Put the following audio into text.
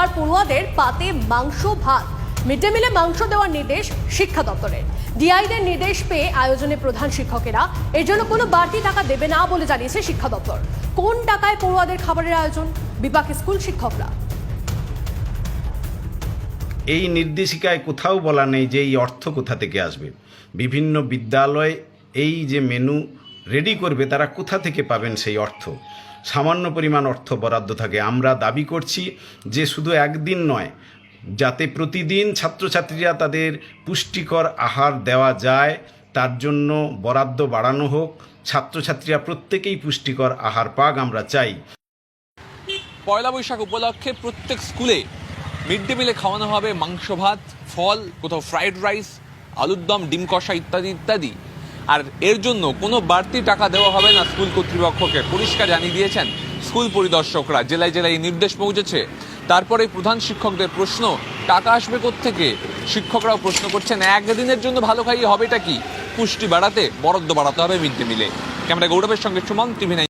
সোমবার পড়ুয়াদের পাতে মাংস ভাত মিড ডে মিলে মাংস দেওয়ার নির্দেশ শিক্ষা দপ্তরের। ডিআইদের নির্দেশ পেয়ে আয়োজনে প্রধান শিক্ষকেরা, এর জন্য কোনো বাড়তি টাকা দেবে না বলে জানিয়েছে শিক্ষা দপ্তর। কোন টাকায় পড়ুয়াদের খাবারের আয়োজন? বিপাক স্কুল শিক্ষকরা। এই নির্দেশিকায় কোথাও বলা নেই যে এই অর্থ কোথা থেকে আসবে। বিভিন্ন বিদ্যালয় এই যে মেনু রেডি করবে তারা কোথা থেকে পাবেন সেই অর্থ। সামান্য পরিমাণ অর্থ বরাদ্দ থাকে। আমরা দাবি করছি যে শুধু একদিন নয়, যাতে প্রতিদিন ছাত্রছাত্রীরা তাদের পুষ্টিকর আহার দেওয়া যায়, তার জন্য বরাদ্দ বাড়ানো হোক। ছাত্রছাত্রীরা প্রত্যেকেই পুষ্টিকর আহার পাক, আমরা চাই। পয়লা বৈশাখ উপলক্ষে প্রত্যেক স্কুলে মিড ডে মিলে খাওয়ানো হবে মাংস, ভাত, ফল, কোথাও ফ্রাইড রাইস, আলুর দম, ডিম কষা ইত্যাদি ইত্যাদি। আর এর জন্য কোনো বাড়তি টাকা দেওয়া হবে না স্কুল কর্তৃপক্ষকে। পরিষ্কার জানিয়ে দিয়েছেন স্কুল পরিদর্শকরা। জেলায় জেলায় এই নির্দেশ পৌঁছেছে। তারপরে প্রধান শিক্ষকদের প্রশ্ন, টাকা আসবে থেকে শিক্ষকরাও প্রশ্ন করছেন, একদিনের জন্য ভালো খাইয়ে হবেটা কি? পুষ্টি বাড়াতে, বরাদ্দ বাড়াতে হবে মিড ডে মিলে। ক্যামেরা গৌরবের সঙ্গে সুমন, টিভি